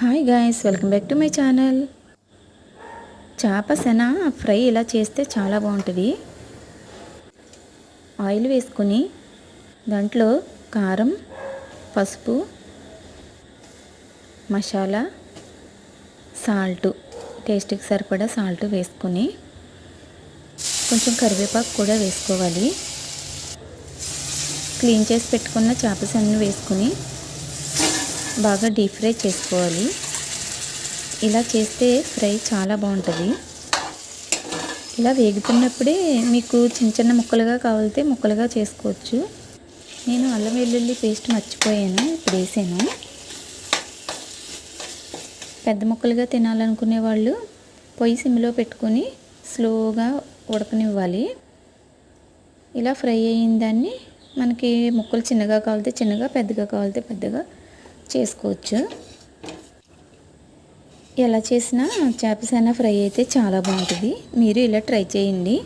Hi guys welcome back to my channel. చేప సెన fry ఇలా చేస్తే చాలా బాగుంటుంది. ఆయిల్ వేసుకొని దాంట్లో కారం పసుపు మసాలా సాల్ట్ టేస్ట్కి సరిపడా సాల్ట్ వేసుకొని కొంచెం కరివేపాకు కూడా వేసుకోవాలి. క్లీన్ చేసి పెట్టుకున్న చేప సన్న వేసుకుని బాగా డీప్ ఫ్రై చేసుకోవాలి. ఇలా చేస్తే ఫ్రై చాలా బాగుంటుంది. ఇలా వేగుతున్నప్పుడే మీకు చిన్న చిన్న ముక్కలుగా కావాలితే ముక్కలుగా చేసుకోవచ్చు. నేను అల్లం వెల్లుల్లి పేస్ట్ మర్చిపోయాను ఇప్పుడు వేసాను. పెద్ద ముక్కలుగా తినాలనుకునే వాళ్ళు పొయ్యి సిమ్లో పెట్టుకొని స్లోగా ఉడకనివ్వాలి. ఇలా ఫ్రై అయిన దాన్ని మనకి ముక్కలు చిన్నగా కావాలితే చిన్నగా పెద్దగా కావాలితే పెద్దగా చేసుకోవచ్చు. ఎలా చేసినా చేపసాన ఫ్రై అయితే చాలా బాగుంటుంది. మీరు ఇలా ట్రై చేయండి.